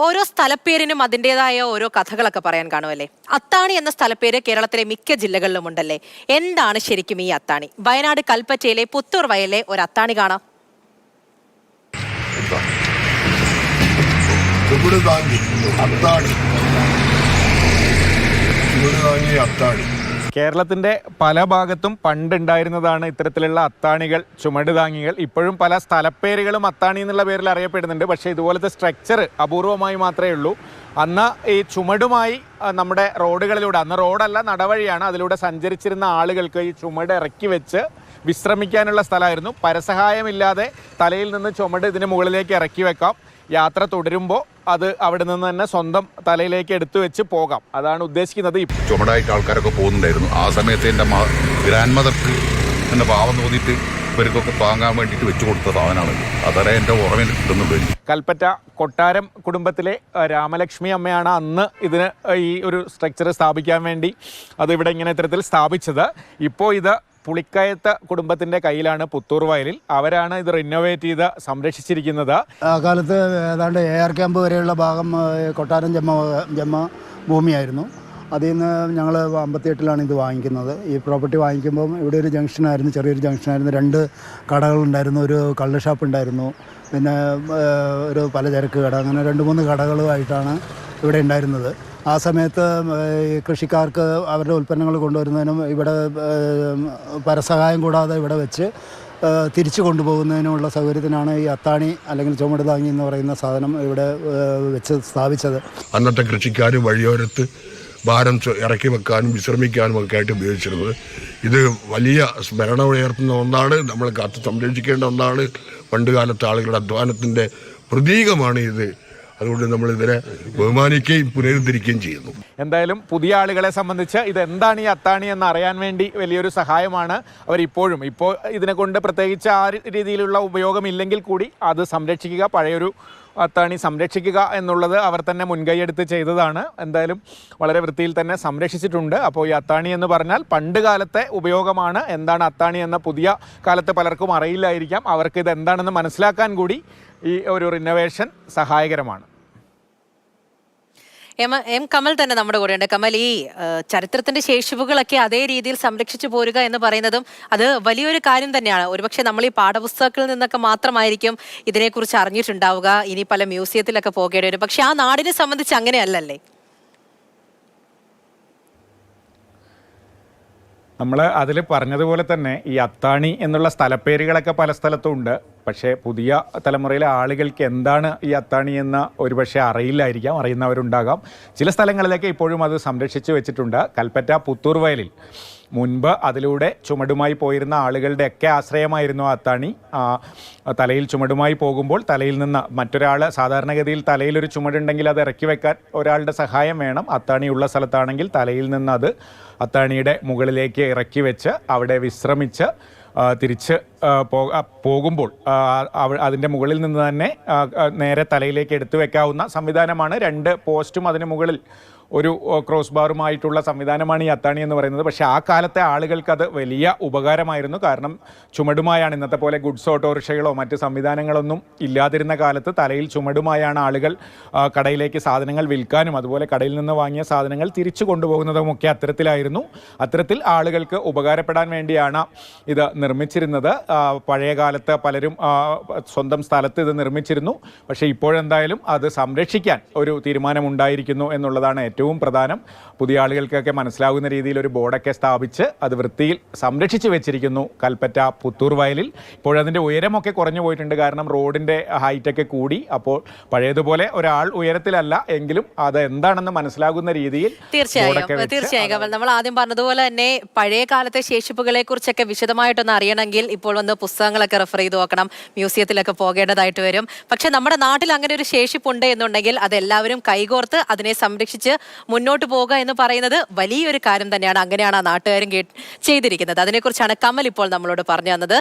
ഓരോ സ്ഥലപ്പേരിനും അതിന്റെതായ ഓരോ കഥകളൊക്കെ പറയാൻ കാണുമല്ലേ? അത്താണി എന്ന സ്ഥലപ്പേര് കേരളത്തിലെ മിക്ക ജില്ലകളിലും ഉണ്ടല്ലേ? എന്താണ് ശരിക്കും ഈ അത്താണി? വയനാട് കൽപ്പറ്റയിലെ പുത്തൂർ വയലിലെ ഒരു അത്താണി കാണാം. അത്താണി. അത്താണി. കേരളത്തിന്റെ പല ഭാഗത്തും പണ്ടുണ്ടായിരുന്നതാണ് ഇത്തരത്തിലുള്ള അത്താണികൾ ചുമട് താങ്ങികൾ ഇപ്പോഴും പല സ്ഥലപ്പേരുകളും അത്താണി എന്നുള്ള പേരിൽ അറിയപ്പെടുന്നുണ്ട്. പക്ഷേ ഇതുപോലത്തെ സ്ട്രക്ചർ അപൂർവമായി മാത്രമേ ഉള്ളൂ. അന്ന് ഈ ചുമടുമായി നമ്മുടെ റോഡുകളിലൂടെ അന്ന് റോഡല്ല നടവഴിയാണ് അതിലൂടെ സഞ്ചരിച്ചിരുന്ന ആളുകൾക്ക് ഈ ചുമട് ഇറക്കി വെച്ച് വിശ്രമിക്കാനുള്ള സ്ഥലമായിരുന്നു. പരസഹായമില്ലാതെ തലയിൽ നിന്ന് ചുമട് ഇതിന് മുകളിലേക്ക് ഇറക്കി വെക്കാം. യാത്ര തുടരുമ്പോൾ അത് അവിടെ നിന്ന് തന്നെ സ്വന്തം തലയിലേക്ക് എടുത്തു വെച്ച് പോകാം. അതാണ് ഉദ്ദേശിക്കുന്നത് ചുമടായിട്ട് ആൾക്കാരൊക്കെ പോകുന്നുണ്ടായിരുന്നു. ആ സമയത്ത് എന്റെ ഗ്രാൻഡ് മദർക്ക് എന്നെ പാവം തോന്നിയിട്ട് ഇവർക്കൊക്കെ താങ്ങാൻ വേണ്ടിയിട്ട് വെച്ചു കൊടുത്ത സാധനമാണ് അതറേ എന്റെ ഓർമ്മയിൽ കിട്ടുന്നുള്ളൂ എനിക്ക്. കൽപ്പറ്റ കൊട്ടാരം കുടുംബത്തിലെ രാമലക്ഷ്മി അമ്മയാണ് അന്ന് ഇതിന് ഈ ഒരു സ്ട്രക്ചർ സ്ഥാപിക്കാൻ വേണ്ടി അത് ഇവിടെ ഇങ്ങനെ ഇത്തരത്തിൽ സ്ഥാപിച്ചത്. ഇപ്പോൾ ഇത് പുളിക്കയത്ത് കുടുംബത്തിന്റെ കയ്യിലാണ് പുത്തൂർ വയലിൽ. അവരാണ് ഇത് റിനോവേറ്റ് ചെയ്ത് സംരക്ഷിച്ചിരിക്കുന്നത്. ആ കാലത്ത് ഏതാണ്ട് എ ആർ ക്യാമ്പ് വരെയുള്ള ഭാഗം കൊട്ടാരം ജമ്മ ജമ്മ ഭൂമിയായിരുന്നു അതിൽ നിന്ന് ഞങ്ങൾ അമ്പത്തിയെട്ടിലാണ് ഇത് വാങ്ങിക്കുന്നത്. ഈ പ്രോപ്പർട്ടി വാങ്ങിക്കുമ്പം ഇവിടെ ഒരു ജംഗ്ഷനായിരുന്നു ചെറിയൊരു ജംഗ്ഷനായിരുന്നു രണ്ട് കടകളുണ്ടായിരുന്നു ഒരു കള്ള് ഷാപ്പ് ഉണ്ടായിരുന്നു പിന്നെ ഒരു പലചരക്ക് കട അങ്ങനെ രണ്ട് മൂന്ന് കടകളുമായിട്ടാണ് ഇവിടെ ഉണ്ടായിരുന്നത്. ആ സമയത്ത് കൃഷിക്കാർക്ക് അവരുടെ ഉൽപ്പന്നങ്ങൾ കൊണ്ടുവരുന്നതിനും ഇവിടെ പരസഹായം കൂടാതെ ഇവിടെ വെച്ച് തിരിച്ചു കൊണ്ടുപോകുന്നതിനുമുള്ള സൗകര്യത്തിനാണ് ഈ അത്താണി അല്ലെങ്കിൽ ചുമട് താങ്ങി എന്ന് പറയുന്ന സാധനം ഇവിടെ വെച്ച് സ്ഥാപിച്ചത്. അന്നത്തെ കൃഷിക്കാർ വഴിയോരത്ത് ഭാരം ഇറക്കി വെക്കാനും വിശ്രമിക്കാനും ഒക്കെ ആയിട്ട് ഉപയോഗിച്ചിരുന്നത്. ഇത് വലിയ സ്മരണ ഉയർത്തുന്ന ഒന്നാണ്. നമ്മൾ കാത്തു സംരക്ഷിക്കേണ്ട ഒന്നാണ്. പണ്ടുകാലത്തെ ആളുകളുടെ അധ്വാനത്തിന്റെ പ്രതീകമാണ് ഇത്. അതുകൊണ്ട് നമ്മൾ ഇതിനെ ബഹുമാനിക്കുകയും പുനരുദ്ധരിക്കുകയും ചെയ്യുന്നു. എന്തായാലും പുതിയ ആളുകളെ സംബന്ധിച്ച് ഇത് എന്താണ് ഈ അത്താണി എന്ന് അറിയാൻ വേണ്ടി വലിയൊരു സഹായമാണ് അവർ ഇപ്പോഴും. ഇപ്പോൾ ഇതിനെ കൊണ്ട് പ്രത്യേകിച്ച് ആ രീതിയിലുള്ള ഉപയോഗമില്ലെങ്കിൽ കൂടി അത് സംരക്ഷിക്കുക പഴയൊരു അത്താണി സംരക്ഷിക്കുക എന്നുള്ളത് അവർ തന്നെ മുൻകൈയെടുത്ത് ചെയ്തതാണ്. എന്തായാലും വളരെ വൃത്തിയിൽ തന്നെ സംരക്ഷിച്ചിട്ടുണ്ട്. അപ്പോൾ ഈ അത്താണി എന്ന് പറഞ്ഞാൽ പണ്ട് കാലത്തെ ഉപയോഗമാണ്. എന്താണ് അത്താണി എന്ന പുതിയ കാലത്ത് പലർക്കും അറിയില്ലായിരിക്കാം. അവർക്ക് ഇത് എന്താണെന്ന് മനസ്സിലാക്കാൻ കൂടി ഈ ഒരു റിനോവേഷൻ സഹായകരമാണ്. എം എം കമൽ തന്നെ നമ്മുടെ കൂടെയുണ്ട്. കമൽ ഈ ചരിത്രത്തിന്റെ ശേഷിപ്പുകളൊക്കെ അതേ രീതിയിൽ സംരക്ഷിച്ചു പോരുക എന്ന് പറയുന്നതും അത് വലിയൊരു കാര്യം തന്നെയാണ്. ഒരുപക്ഷെ നമ്മൾ ഈ പാഠപുസ്തകങ്ങളിൽ നിന്നൊക്കെ മാത്രമായിരിക്കും ഇതിനെക്കുറിച്ച് അറിഞ്ഞിട്ടുണ്ടാവുക. ഇനി പല മ്യൂസിയത്തിലൊക്കെ പോകേണ്ടി വരും. പക്ഷെ ആ നാടിനെ സംബന്ധിച്ച് അങ്ങനെയല്ലല്ലേ? നമ്മൾ അതിൽ പറഞ്ഞതുപോലെ തന്നെ ഈ അത്താണി എന്നുള്ള സ്ഥലപ്പേരുകളൊക്കെ പല സ്ഥലത്തും ഉണ്ട്. പക്ഷേ പുതിയ തലമുറയിലെ ആളുകൾക്ക് എന്താണ് ഈ അത്താണി എന്ന് ഒരുപക്ഷെ അറിയില്ലായിരിക്കാം അറിയുന്നവരുണ്ടാകാം. ചില സ്ഥലങ്ങളിലൊക്കെ ഇപ്പോഴും അത് സംരക്ഷിച്ചു വെച്ചിട്ടുണ്ട്. കൽപ്പറ്റ പുത്തൂർ വയലിൽ മുൻപ് അതിലൂടെ ചുമടുമായി പോയിരുന്ന ആളുകളുടെയൊക്കെ ആശ്രയമായിരുന്നു അത്താണി. തലയിൽ ചുമടുമായി പോകുമ്പോൾ തലയിൽ നിന്ന് മറ്റൊരാൾ സാധാരണഗതിയിൽ തലയിൽ ഒരു ചുമടുണ്ടെങ്കിൽ അത് ഇറക്കി വെക്കാൻ ഒരാളുടെ സഹായം വേണം. അത്താണി ഉള്ള സ്ഥലത്താണെങ്കിൽ തലയിൽ നിന്ന് അത് അത്താണിയുടെ മുകളിലേക്ക് ഇറക്കി വെച്ച് അവിടെ വിശ്രമിച്ച് തിരിച്ച് പോകുമ്പോൾ അതിന്റെ മുകളിൽ നിന്ന് തന്നെ നേരെ തലയിലേക്ക് എടുത്തു വെക്കാവുന്ന സംവിധാനമാണ് രണ്ട് പോസ്റ്റും അതിന് മുകളിൽ. ഒരു ക്രോസ് ബാറുമായിട്ടുള്ള സംവിധാനമാണ് ഈ അത്താണി എന്ന് പറയുന്നത്. പക്ഷേ ആ കാലത്തെ ആളുകൾക്ക് അത് വലിയ ഉപകാരമായിരുന്നു. കാരണം ചുമടുമായാണ് ഇന്നത്തെ പോലെ ഗുഡ്സ് ഓട്ടോറിക്ഷകളോ മറ്റ് സംവിധാനങ്ങളൊന്നും ഇല്ലാതിരുന്ന കാലത്ത് തലയിൽ ചുമടുമായാണ് ആളുകൾ കടയിലേക്ക് സാധനങ്ങൾ വിൽക്കാനും അതുപോലെ കടയിൽ നിന്ന് വാങ്ങിയ സാധനങ്ങൾ തിരിച്ചു കൊണ്ടുപോകുന്നതുമൊക്കെ അത്തരത്തിലായിരുന്നു. അത്തരത്തിൽ ആളുകൾക്ക് ഉപകാരപ്പെടാൻ വേണ്ടിയാണ് ഇത് നിർമ്മിച്ചിരുന്നത്. പഴയ കാലത്ത് പലരും സ്വന്തം സ്ഥലത്ത് ഇത് നിർമ്മിച്ചിരുന്നു. പക്ഷേ ഇപ്പോഴെന്തായാലും അത് സംരക്ഷിക്കാൻ ഒരു തീരുമാനമുണ്ടായിരിക്കുന്നു എന്നുള്ളതാണ് ഏറ്റവും പ്രധാനം. പുതിയ ആളുകൾക്കൊക്കെ മനസ്സിലാകുന്ന രീതിയിൽ ഒരു ബോർഡൊക്കെ സ്ഥാപിച്ച് അത് വൃത്തിയിൽ സംരക്ഷിച്ചു വെച്ചിരിക്കുന്നു കൽപ്പറ്റ പുത്തൂർ വയലിൽ. ഇപ്പോഴതിന്റെ ഉയരമൊക്കെ കുറഞ്ഞു പോയിട്ടുണ്ട്. കാരണം റോഡിന്റെ ഹൈറ്റൊക്കെ കൂടി. അപ്പോൾ പഴയതുപോലെ ഒരാൾ ഉയരത്തിലല്ല എങ്കിലും അത് എന്താണെന്ന് മനസ്സിലാകുന്ന രീതിയിൽ തീർച്ചയായും. തീർച്ചയായും. നമ്മൾ ആദ്യം പറഞ്ഞതുപോലെ തന്നെ പഴയ കാലത്തെ ശേഷിപ്പുകളെ കുറിച്ചൊക്കെ വിശദമായിട്ടൊന്ന് അറിയണമെങ്കിൽ ഇപ്പോൾ വന്ന് പുസ്തകങ്ങളൊക്കെ റെഫർ ചെയ്ത് നോക്കണം. മ്യൂസിയത്തിലൊക്കെ പോകേണ്ടതായിട്ട് വരും. പക്ഷെ നമ്മുടെ നാട്ടിൽ അങ്ങനെ ഒരു ശേഷിപ്പുണ്ട് എന്നുണ്ടെങ്കിൽ അതെല്ലാവരും കൈകോർത്ത് അതിനെ സംരക്ഷിച്ച് മുന്നോട്ട് പോകുക എന്ന് പറയുന്നത് വലിയൊരു കാര്യം തന്നെയാണ്. അങ്ങനെയാണ് ആ നാട്ടുകാരും ചെയ്തിരിക്കുന്നത്. അതിനെക്കുറിച്ചാണ് കമൽ ഇപ്പോൾ നമ്മളോട് പറഞ്ഞു തന്നത്.